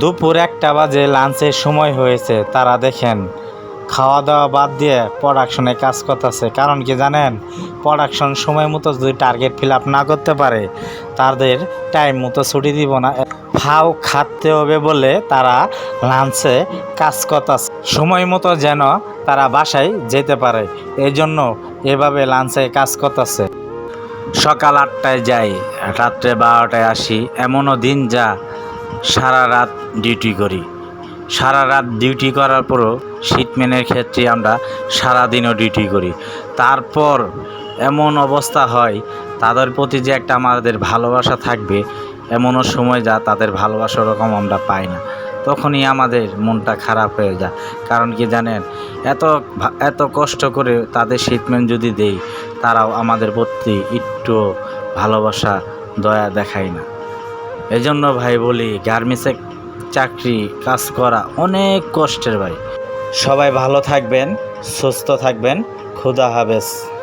দুপুর একটা বাজে লাঞ্চের সময় হয়েছে, তারা দেখেন। খাওয়া দাওয়া বাদ দিয়ে প্রোডাকশনে কাজ করতেছে। কারণ কি জানেন? প্রোডাকশন সময় মতো যদি টার্গেট ফিল আপ না করতে পারে, তাদের টাইম মতো ছুটি দিব না। ফাও খাটতে হবে বলে তারা লাঞ্চে কাজ করতেছে। সময় মতো যেন তারা বাসায় যেতে পারে এই জন্য এভাবে লাঞ্চে কাজ করতেছে। সকাল আটটায় যাই, রাত্রে বারোটায় আসি। এমনও দিন যা সারা রাত ডিউটি করি। সারা রাত ডিউটি করার পরও শীতম্যানের ক্ষেত্রে আমরা সারাদিনও ডিউটি করি। তারপর এমন অবস্থা হয়, তাদের প্রতি যে একটা আমাদের ভালোবাসা থাকবে, এমনও সময় যা তাদের ভালোবাসা ওরকম আমরা পাই না। তখনই আমাদের মনটা খারাপ হয়ে যায়। কারণ কি জানেন, এত এত কষ্ট করে তাদের শীতম্যান যদি দেই, তারাও আমাদের প্রতি একটু ভালোবাসা, দয়া দেখায় না। এজন্য ভাই বলি, গার্মেন্টসে চাকরি, কাজ করা অনেক কষ্টের ভাই। সবাই ভালো থাকবেন, সুস্থ থাকবেন, খুদা হাফেজ।